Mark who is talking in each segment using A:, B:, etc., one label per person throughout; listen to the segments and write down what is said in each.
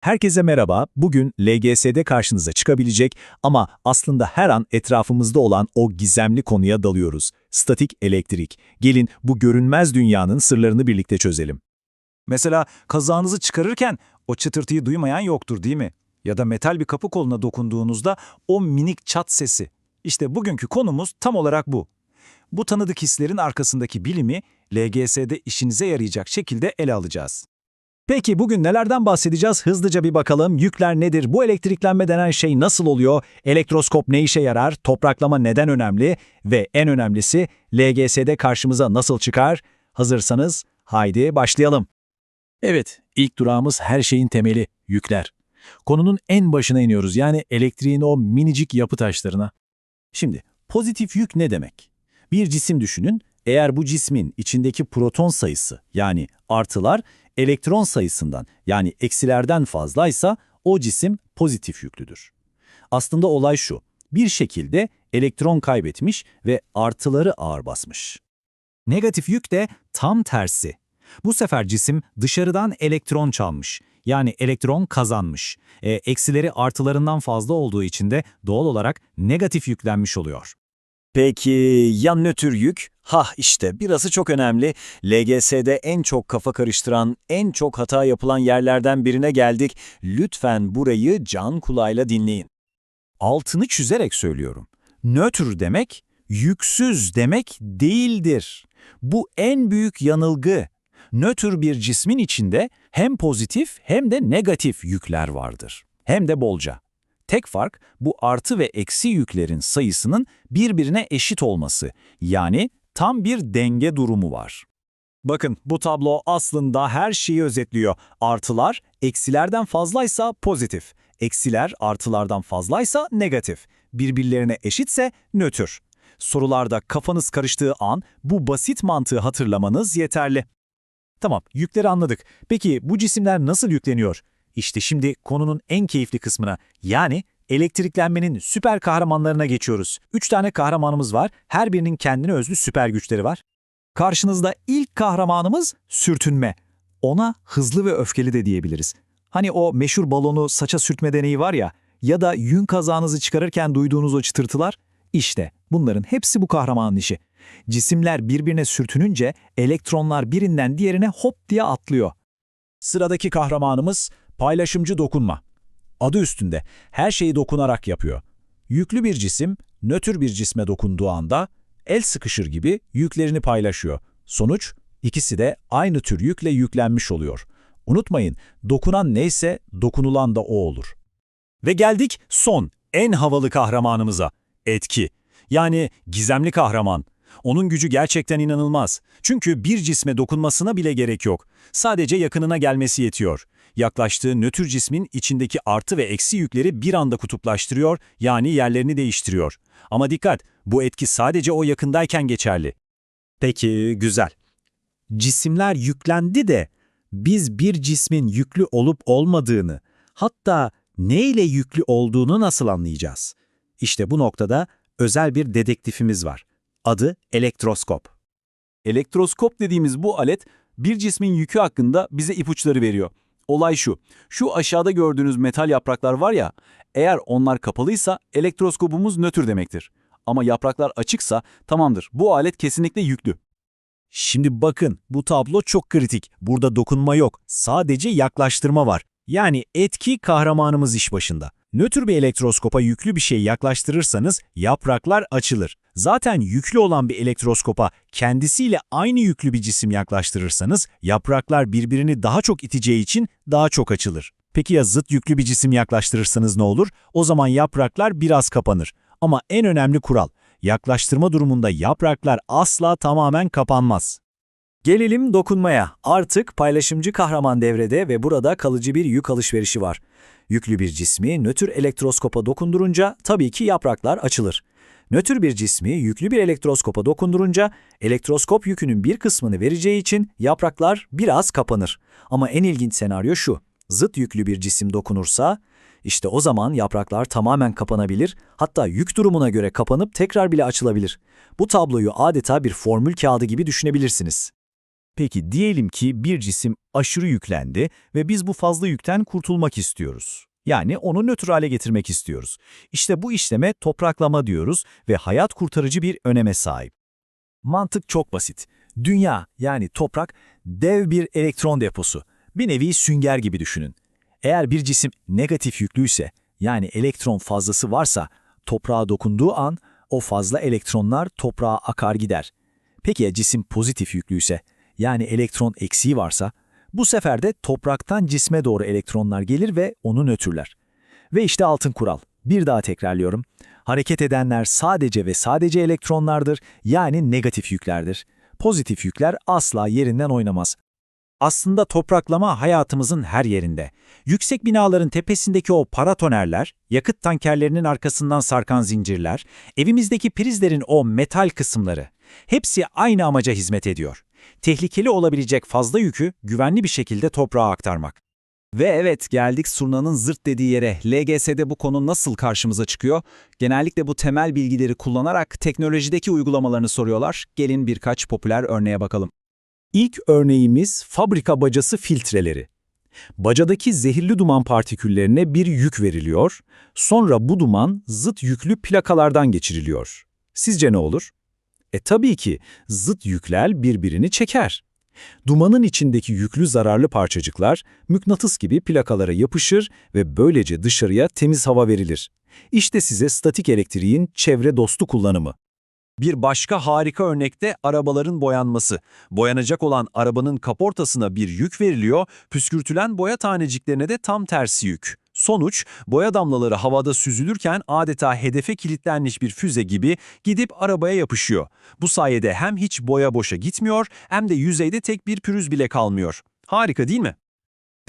A: Herkese merhaba. Bugün LGS'de karşınıza çıkabilecek ama aslında her an etrafımızda olan o gizemli konuya dalıyoruz. Statik elektrik. Gelin bu görünmez dünyanın sırlarını birlikte çözelim.
B: Mesela kazağınızı çıkarırken o çıtırtıyı duymayan yoktur değil mi? Ya da metal bir kapı koluna dokunduğunuzda o minik çat sesi. İşte bugünkü konumuz tam olarak bu. Bu tanıdık hislerin arkasındaki bilimi LGS'de işinize yarayacak şekilde ele alacağız.
A: Peki bugün nelerden bahsedeceğiz? Hızlıca bir bakalım. Yükler nedir? Bu elektriklenme denen şey nasıl oluyor? Elektroskop ne işe yarar? Topraklama neden önemli? Ve en önemlisi LGS'de karşımıza nasıl çıkar? Hazırsanız haydi başlayalım. Evet, ilk durağımız her şeyin temeli, yükler. Konunun en başına iniyoruz yani elektriğin o minicik yapı taşlarına. Şimdi pozitif yük ne demek? Bir cisim düşünün, eğer bu cismin içindeki proton sayısı yani artılar elektron sayısından yani eksilerden fazlaysa o cisim pozitif yüklüdür. Aslında olay şu, bir şekilde elektron kaybetmiş ve artıları ağır basmış. Negatif yük de tam tersi. Bu sefer cisim dışarıdan elektron çalmış. Yani elektron kazanmış. E, eksileri artılarından fazla olduğu için de doğal olarak negatif yüklenmiş oluyor.
C: Peki ya nötr yük? Hah işte burası çok önemli. LGS'de en çok kafa karıştıran, en çok hata yapılan yerlerden birine geldik. Lütfen burayı can kulağıyla dinleyin.
A: Altını çizerek söylüyorum. Nötr demek, yüksüz demek değildir. Bu en büyük yanılgı. Nötr bir cismin içinde hem pozitif hem de negatif yükler vardır. Hem de bolca. Tek fark bu artı ve eksi yüklerin sayısının birbirine eşit olması. Yani tam bir denge durumu var. Bakın bu tablo aslında her şeyi özetliyor. Artılar eksilerden fazlaysa pozitif, eksiler artılardan fazlaysa negatif, birbirlerine eşitse nötr. Sorularda kafanız karıştığı an bu basit mantığı hatırlamanız yeterli. Tamam, yükleri anladık. Peki bu cisimler nasıl yükleniyor? İşte şimdi konunun en keyifli kısmına, yani elektriklenmenin süper kahramanlarına geçiyoruz. Üç tane kahramanımız var, her birinin kendine özgü süper güçleri var. Karşınızda ilk kahramanımız sürtünme. Ona hızlı ve öfkeli de diyebiliriz. Hani o meşhur balonu saça sürtme deneyi var ya, ya da yün kazağınızı çıkarırken duyduğunuz o çıtırtılar, işte bunların hepsi bu kahramanın işi. Cisimler birbirine sürtününce elektronlar birinden diğerine hop diye atlıyor. Sıradaki kahramanımız paylaşımcı dokunma. Adı üstünde her şeyi dokunarak yapıyor. Yüklü bir cisim nötr bir cisme dokunduğu anda el sıkışır gibi yüklerini paylaşıyor. Sonuç ikisi de aynı tür yükle yüklenmiş oluyor. Unutmayın dokunan neyse dokunulan da o olur. Ve geldik son en havalı kahramanımıza. Etki. Yani gizemli kahraman. Onun gücü gerçekten inanılmaz. Çünkü bir cisme dokunmasına bile gerek yok. Sadece yakınına gelmesi yetiyor. Yaklaştığı nötr cismin içindeki artı ve eksi yükleri bir anda kutuplaştırıyor, yani yerlerini değiştiriyor. Ama dikkat, bu etki sadece o yakındayken geçerli. Peki, güzel. Cisimler yüklendi de biz bir cismin yüklü olup olmadığını, hatta neyle yüklü olduğunu nasıl anlayacağız? İşte bu noktada özel bir dedektifimiz var. Adı elektroskop.
D: Elektroskop dediğimiz bu alet bir cismin yükü hakkında bize ipuçları veriyor. Olay şu, şu aşağıda gördüğünüz metal yapraklar var ya, eğer onlar kapalıysa elektroskopumuz nötr demektir. Ama yapraklar açıksa tamamdır, bu alet kesinlikle yüklü.
A: Şimdi bakın, bu tablo çok kritik. Burada dokunma yok, sadece yaklaştırma var. Yani etki kahramanımız iş başında. Nötr bir elektroskopa yüklü bir şey yaklaştırırsanız yapraklar açılır. Zaten yüklü olan bir elektroskopa kendisiyle aynı yüklü bir cisim yaklaştırırsanız yapraklar birbirini daha çok iteceği için daha çok açılır. Peki ya zıt yüklü bir cisim yaklaştırırsanız ne olur? O zaman yapraklar biraz kapanır. Ama en önemli kural, yaklaştırma durumunda yapraklar asla tamamen kapanmaz.
C: Gelelim dokunmaya. Artık paylaşımcı kahraman devrede ve burada kalıcı bir yük alışverişi var. Yüklü bir cismi nötr elektroskopa dokundurunca tabii ki yapraklar açılır. Nötr bir cismi yüklü bir elektroskopa dokundurunca elektroskop yükünün bir kısmını vereceği için yapraklar biraz kapanır. Ama en ilginç senaryo şu. Zıt yüklü bir cisim dokunursa işte o zaman yapraklar tamamen kapanabilir, hatta yük durumuna göre kapanıp tekrar bile açılabilir. Bu tabloyu adeta bir formül kağıdı gibi düşünebilirsiniz.
E: Peki diyelim ki bir cisim aşırı yüklendi ve biz bu fazla yükten kurtulmak istiyoruz. Yani onu nötr hale getirmek istiyoruz. İşte bu işleme topraklama diyoruz ve hayat kurtarıcı bir öneme sahip. Mantık çok basit. Dünya yani toprak dev bir elektron deposu. Bir nevi sünger gibi düşünün. Eğer bir cisim negatif yüklüyse yani elektron fazlası varsa toprağa dokunduğu an o fazla elektronlar toprağa akar gider. Peki ya cisim pozitif yüklüyse yani elektron eksiği varsa bu sefer de topraktan cisme doğru elektronlar gelir ve onu nötrler. Ve işte altın kural. Bir daha tekrarlıyorum. Hareket edenler sadece ve sadece elektronlardır yani negatif yüklerdir. Pozitif yükler asla yerinden oynamaz.
B: Aslında topraklama hayatımızın her yerinde. Yüksek binaların tepesindeki o paratonerler, yakıt tankerlerinin arkasından sarkan zincirler, evimizdeki prizlerin o metal kısımları. Hepsi aynı amaca hizmet ediyor. Tehlikeli olabilecek fazla yükü güvenli bir şekilde toprağa aktarmak.
D: Ve evet geldik Surna'nın zırt dediği yere. LGS'de bu konu nasıl karşımıza çıkıyor? Genellikle bu temel bilgileri kullanarak teknolojideki uygulamalarını soruyorlar. Gelin birkaç popüler örneğe bakalım.
E: İlk örneğimiz fabrika bacası filtreleri. Bacadaki zehirli duman partiküllerine bir yük veriliyor, sonra bu duman zıt yüklü plakalardan geçiriliyor. Sizce ne olur? E tabii ki zıt yükler birbirini çeker. Dumanın içindeki yüklü zararlı parçacıklar mıknatıs gibi plakalara yapışır ve böylece dışarıya temiz hava verilir. İşte size statik elektriğin çevre dostu kullanımı.
D: Bir başka harika örnekte arabaların boyanması. Boyanacak olan arabanın kaportasına bir yük veriliyor, püskürtülen boya taneciklerine de tam tersi yük. Sonuç, boya damlaları havada süzülürken adeta hedefe kilitlenmiş bir füze gibi gidip arabaya yapışıyor. Bu sayede hem hiç boya boşa gitmiyor hem de yüzeyde tek bir pürüz bile kalmıyor. Harika değil mi?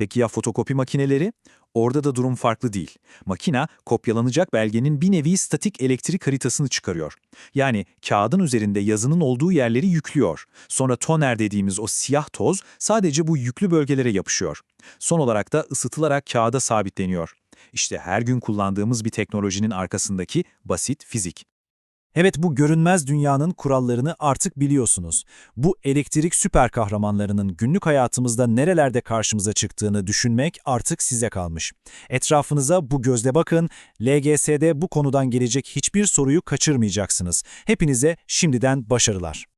D: Peki ya fotokopi makineleri? Orada da durum farklı değil. Makina, kopyalanacak belgenin bir nevi statik elektrik haritasını çıkarıyor. Yani kağıdın üzerinde yazının olduğu yerleri yüklüyor. Sonra toner dediğimiz o siyah toz sadece bu yüklü bölgelere yapışıyor. Son olarak da ısıtılarak kağıda sabitleniyor. İşte her gün kullandığımız bir teknolojinin arkasındaki basit fizik.
C: Evet bu görünmez dünyanın kurallarını artık biliyorsunuz. Bu elektrik süper kahramanlarının günlük hayatımızda nerelerde karşımıza çıktığını düşünmek artık size kalmış. Etrafınıza bu gözle bakın, LGS'de bu konudan gelecek hiçbir soruyu kaçırmayacaksınız. Hepinize şimdiden başarılar.